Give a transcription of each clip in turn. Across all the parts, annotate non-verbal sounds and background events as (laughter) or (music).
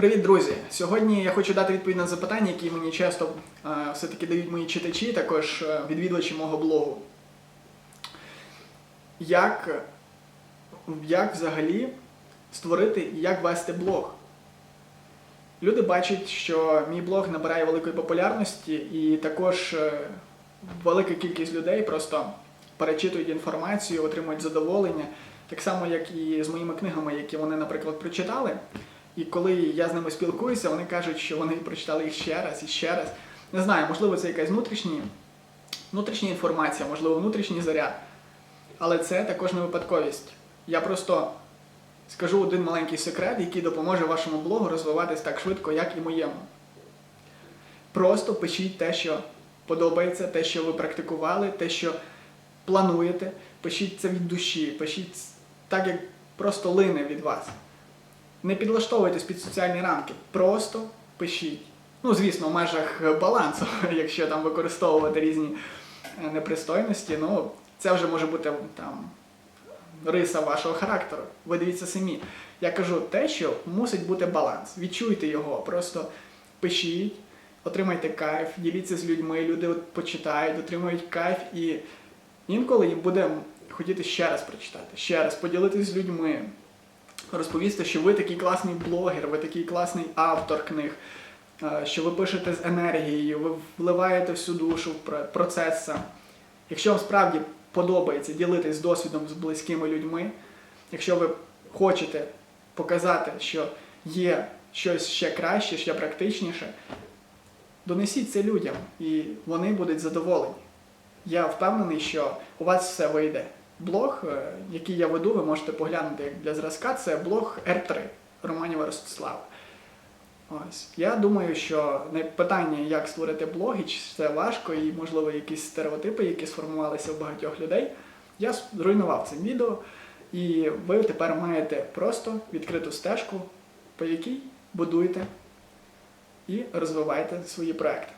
Привіт, друзі! Сьогодні я хочу дати відповідь на запитання, які мені часто е, все-таки дають мої читачі, також е, відвідувачі мого блогу. Як, як взагалі створити і як вести блог? Люди бачать, що мій блог набирає великої популярності, і також е, велика кількість людей просто перечитують інформацію, отримують задоволення, так само, як і з моїми книгами, які вони, наприклад, прочитали. І коли я з ними спілкуюся, вони кажуть, що вони прочитали їх ще раз і ще раз. Не знаю, можливо, це якась внутрішня, внутрішня інформація, можливо, внутрішній заряд. Але це також не випадковість. Я просто скажу один маленький секрет, який допоможе вашому блогу розвиватись так швидко, як і моєму. Просто пишіть те, що подобається, те, що ви практикували, те, що плануєте. Пишіть це від душі, пишіть так, як просто лине від вас. Не підлаштовуйтесь під соціальні рамки, просто пишіть. Ну, звісно, в межах балансу, (laughs) якщо там використовувати різні е, непристойності, ну це вже може бути там риса вашого характеру. Ви дивіться самі. Я кажу те, що мусить бути баланс. Відчуйте його, просто пишіть, отримайте кайф, діліться з людьми, люди почитають, отримують кайф і інколи їм буде хотіти ще раз прочитати, ще раз поділитись з людьми розповісти, що ви такий класний блогер, ви такий класний автор книг, е, що ви пишете з енергією, ви вливаєте всю душу в про- процес. Якщо вам справді подобається ділитись досвідом з близькими людьми, якщо ви хочете показати, що є щось ще краще, ще практичніше, донесіть це людям, і вони будуть задоволені. Я впевнений, що у вас все вийде. Блог, е, який я веду, ви можете поглянути як для зразка, це блог R3 Романіва Ростислава. Ось. Я думаю, що питання, як створити блоги, чи це важко, і, можливо, якісь стереотипи, які сформувалися в багатьох людей, я зруйнував цим відео. І ви тепер маєте просто відкриту стежку, по якій будуєте і розвиваєте свої проекти,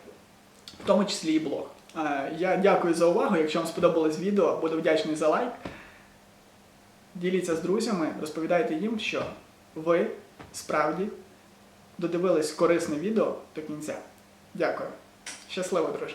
в тому числі і блог. Е, Я дякую за увагу. Якщо вам сподобалось відео, буду вдячний за лайк. Діліться з друзями, розповідайте їм, що ви справді додивились корисне відео до кінця. Дякую. Щасливо, друже!